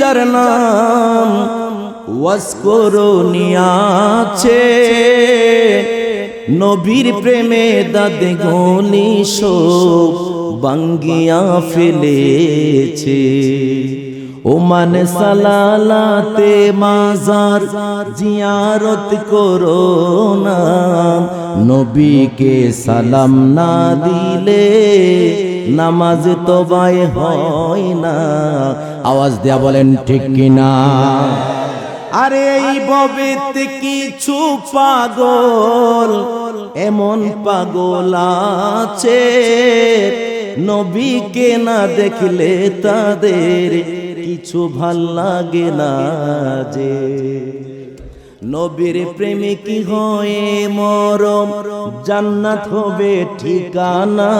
যার নাম ওয়াসকরণিয়াছে নবীর প্রেমে দাদে গলি সব বাঙ্গিয়া ফেলেছে। ওমান সালালাতে মাজার জিয়ারত করো না নবীকে সালাম না দিলে নামাজ তবাই হয় না। আওয়াজ দেয়া বলেন, ঠিক কিনা? আরে এই ববেতে কিছু পাগল, এমন পাগল আছে। নবীকে না দেখলে তাদের কিছু ভালো লাগে না যে। নবীর প্রেমিক হয়ে মরম, জান্নাত হবে ঠিকানা।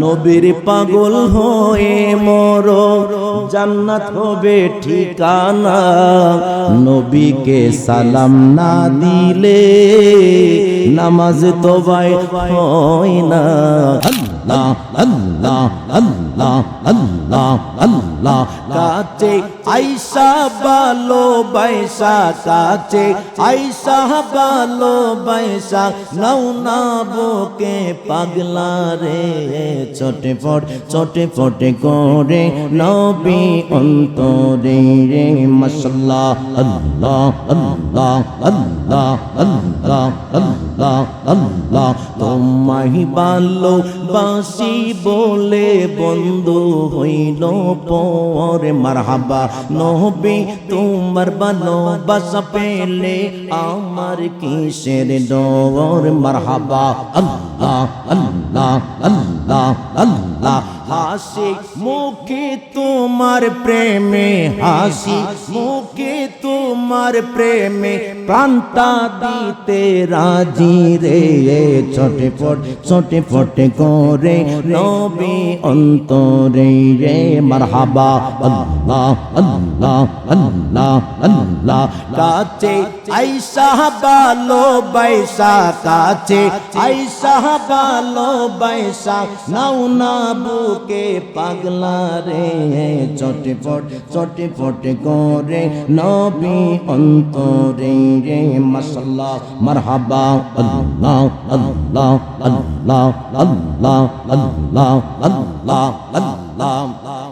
নবীর পাগল হয়ে মর, জান্নাত হবে ঠিকানা। নবীকে সালাম না দিলে নামাজ তবাই হয় না। আল্লাহ আল্লাহ আল্লাহ আল্লাহ আল্লাহ কাছে আইসা বালো বাইসা কাছে আইসা বালো বাইসা নৌ না বুকে পাগলা রে ছোটে ফট ছোটে ফটে করে নবী অন্তরে রে মশলা আল্লাহ আল্লাহ আল্লাহ আল্লাহ আল্লাহ আল্লাহ তোমাহি বালো বাসি বলে বন্ধু হইল পর। মারহাবা নহবি তোমার ভালোবাসা পেলে আমার কিসের ডর? মারহাবা আল্লাহ। আল্লাহ আল্লাহ আল্লাহ হাসি মুখে তোমার প্রেমে হাসি মুখে তোমার প্রেমে প্রান্তা দিতে রাজি রে ছোটে ফট ছোটে ফটে করে নবী অন্তরে রে মারহাবা আল্লাহ আল্লাহ আল্লাহ আল্লাহ কাছে আইসা ভালো বাইসা কাছে আইসা ভালো বাইসা নাও না বুকে পাগলা রে চটে ফট চটে ফটে করে নবী অন্তরে রে মশলা মারহাবা আল্লাহ আল্লাহ আল্লাহ আল্লাহ আল্লাহ আল্লাহ আল্লাহ